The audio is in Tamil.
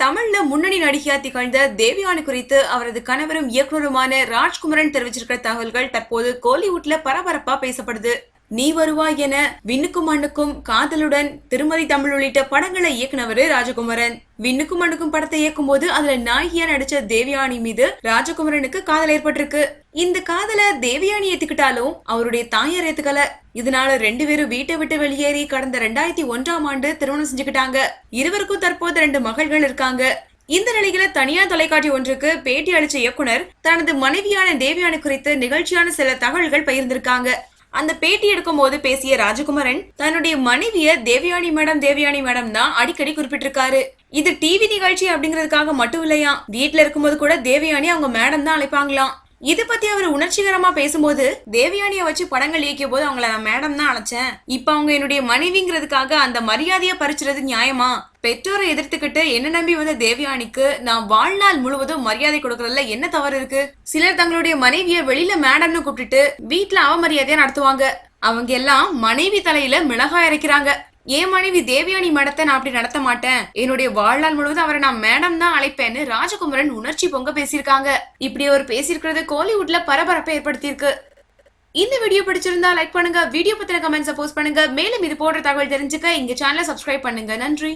தமிழ்ல முன்னணி நடிகையா திகழ்ந்த தேவியானி குறித்து அவரது கணவரும் இயக்குனருமான ராஜ்குமரன் தெரிவிச்சிருக்கிற தகவல்கள் தற்போது கோலிவுட்ல பரபரப்பா பேசப்படுது. நீ வருவாய் என விண்ணுக்கும் மண்ணுக்கும் காதலுடன் திருமதி தமிழ் உள்ளிட்ட படங்களை இயக்குனவர் ராஜகுமரன். விண்ணுக்கும் மண்ணுக்கும் படத்தை இயக்கும் போது அதுல நாயகியா நடிச்ச தேவயானி மீது ராஜகுமரனுக்கு காதல் ஏற்பட்டிருக்கு. இந்த காதல தேவயானி ஏத்துக்கிட்டாலும் அவருடைய தாயார் ஏத்துக்கல. இதனால ரெண்டு பேரும் வீட்டை விட்டு வெளியேறி கடந்த ரெண்டாயிரத்தி ஒன்றாம் ஆண்டு திருமணம் செஞ்சுக்கிட்டாங்க. இருவருக்கும் தற்போது ரெண்டு மகள்கள் இருக்காங்க. இந்த நிலையில தனியார் தொலைக்காட்சி ஒன்றுக்கு பேட்டி அளிச்ச இயக்குனர் தனது மனைவியான தேவயானி குறித்து நிகழ்ச்சியான சில தகவல்கள் பகிர்ந்திருக்காங்க. அந்த பேட்டி எடுக்கும் போது பேசிய ராஜகுமரன் தன்னுடைய மனைவிய தேவயானி மேடம் தேவயானி மேடம் தான் அடிக்கடி குறிப்பிட்டிருக்காரு. இது டிவி நிகழ்ச்சி அப்படிங்கிறதுக்காக மட்டும் இல்லையா? வீட்டுல இருக்கும்போது கூட தேவயானி அவங்க மேடம் தான் அழைப்பாங்களாம். இது பத்தி அவர் உணர்ச்சிகரமா பேசும்போது தேவயானிய வச்சு படங்கள் இயக்கிய போது அவங்கள நான் மேடம் தான் அழைச்சேன். இப்ப அவங்க என்னுடைய மனைவிங்கிறதுக்காக அந்த மரியாதைய பறிச்சுறது நியாயமா? பெற்றோரை எதிர்த்துக்கிட்டு என்ன நம்பி வந்த தேவயானிக்கு நான் வாழ்நாள் முழுவதும் மரியாதை கொடுக்கறதுல என்ன தவறு இருக்கு? சிலர் தங்களுடைய மனைவிய வெளியில மேடம்னு கூப்பிட்டுட்டு வீட்டுல அவமரியாதையா நடத்துவாங்க. அவங்க எல்லாம் மனைவி தலையில மிளகாய் அரைக்கிறாங்க. என் மனைவி தேவயானி மேடத்தை நான் அப்படி நடத்த மாட்டேன். என்னுடைய வாழ்நாள் முழுவதும் அவரை நான் மேடம் தான் அழைப்பேன்னு ராஜகுமரன் உணர்ச்சி பொங்க பேசியிருக்காங்க. இப்படி அவர் பேசியிருக்கிறது கோலிவுட்ல பரபரப்பை ஏற்படுத்தியிருக்கு. இந்த வீடியோ பிடிச்சிருந்தா லைக் பண்ணுங்க வீடியோ பத்தின கமெண்ட்ஸை போஸ்ட் பண்ணுங்க. மேலும் இது போன்ற தகவல் தெரிஞ்சுக்க எங்க சேனலை சப்ஸ்கிரைப் பண்ணுங்க. நன்றி.